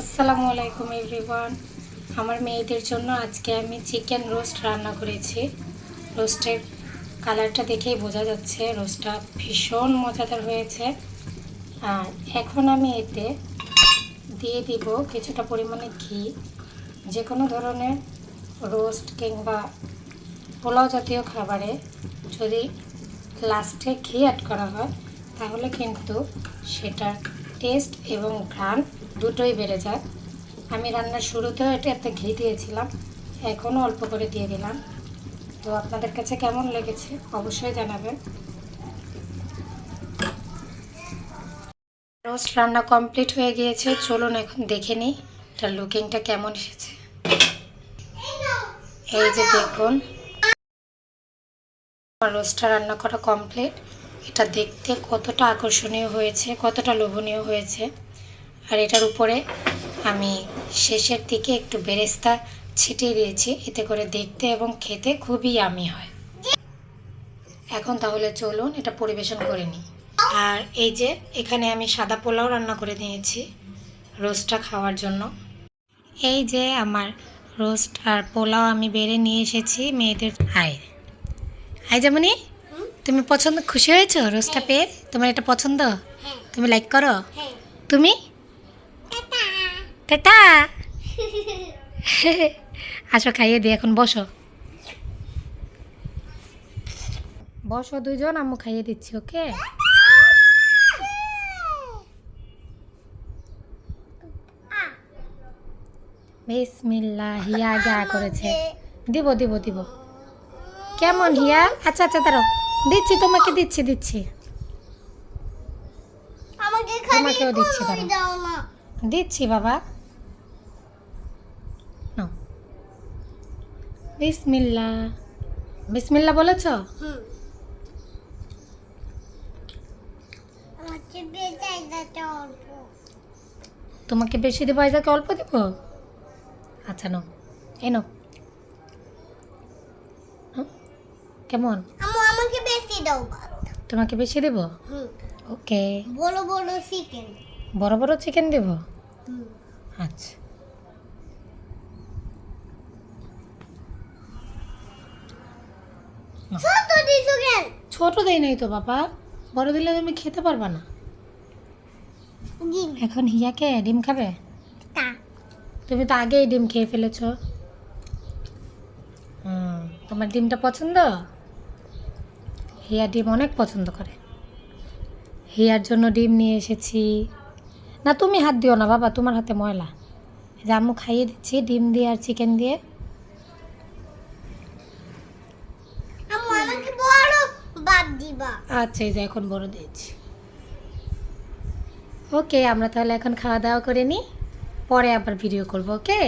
আসসালামু আলাইকুম এভরিওয়ান। আমার মেয়েদের জন্য আজকে আমি চিকেন রোস্ট রান্না করেছি। রোস্টের কালারটা দেখেই বোঝা যাচ্ছে, রোস্টটা ভীষণ মজাদার হয়েছে। আর এখন আমি এতে দিয়ে দিব কিছুটা পরিমাণে ঘি যে কোনো ধরনের রোস্ট কিংবা পোলাও জাতীয় খাবারে যদি লাস্টে ঘি অ্যাড করা হয়, তাহলে কিন্তু সেটার টেস্ট এবং ঘ্রাণ দুটোই বেড়ে যায়। আমি রান্নার শুরুতেও এটাতে ঘি দিয়েছিলাম, এখনও অল্প করে দিয়ে দিলাম। তো আপনাদের কাছে কেমন লেগেছে অবশ্যই জানাবেন। রোস্ট রান্না কমপ্লিট হয়ে গিয়েছে, চলুন এখন দেখে নিই এটার লুকিংটা কেমন এসেছে। এই যে দেখুন রোস্টটা রান্না করা কমপ্লিট এটা দেখতে কতটা আকর্ষণীয় হয়েছে, কতটা লোভনীয় হয়েছে। আর এটার উপরে আমি শেষের দিকে একটু বেরেস্তা ছিটিয়ে দিয়েছি, এতে করে দেখতে এবং খেতে খুবই আমি হয়। এখন তাহলে চলুন এটা পরিবেশন করে নিই। আর এই যে এখানে আমি সাদা পোলাও রান্না করে নিয়েছি রোস্টটা খাওয়ার জন্য। এই যে আমার রোস্ট আর পোলাও আমি বেড়ে নিয়ে এসেছি মেয়েদের। আয় আয় যেমনি তুমি পছন্দ খুশি হয়েছো রোজটা পেয়ে? তোমার এটা পছন্দ? তুমি লাইক করো? তুমি? আসো খাইয়ে দিই এখন বসো। বসো দুইজন আম্মু খাইয়ে দিচ্ছি ওকে? হিয়া যা করেছে। দিব দিব দিব। কেমন হিয়া? আচ্ছা আচ্ছা দাঁড়াও। দিচ্ছি তোমাকে দিচ্ছি দিচ্ছি। আমাকে তোমাকেও দিচ্ছি খালি দাঁড়াও। দাও না। দিচ্ছি বাবা। নাও। বিসমিল্লা। বিসমিল্লা বলেছ? তোমাকে বেশি দেবো আইজাকে অল্প দেব? আচ্ছা নাও। হুম, কেমন? বেশি দাও ভাত। তোমাকে বেশি দেব? ওকে। বড় বড় চিকেন বড় বড় চিকেন দেব? হুম। আচ্ছা। ছোট দিছো কেন? ছোট দেয় নাই তো বাবা। বড় দিলে তুমি খেতে পারবা না। এখন হিয়াকে ডিম খাবে? তুমি তো আগেই ডিম খেয়ে ফেলেছ। হুম তোমার ডিমটা পছন্দ? হিয়া ডিম অনেক পছন্দ করে। হিয়ার জন্য ডিম নিয়ে এসেছি। না তুমি হাত দিও না বাবা তোমার হাতে ময়লা। এই যে আম্মু খাইয়ে দিচ্ছি ডিম দিয়ে আর চিকেন দিয়ে। আচ্ছা এই যে এখন বড় দিয়েছি। ওকে আমরা তাহলে এখন খাওয়া দাওয়া করে নিই পরে আবার ভিডিও করব ওকে?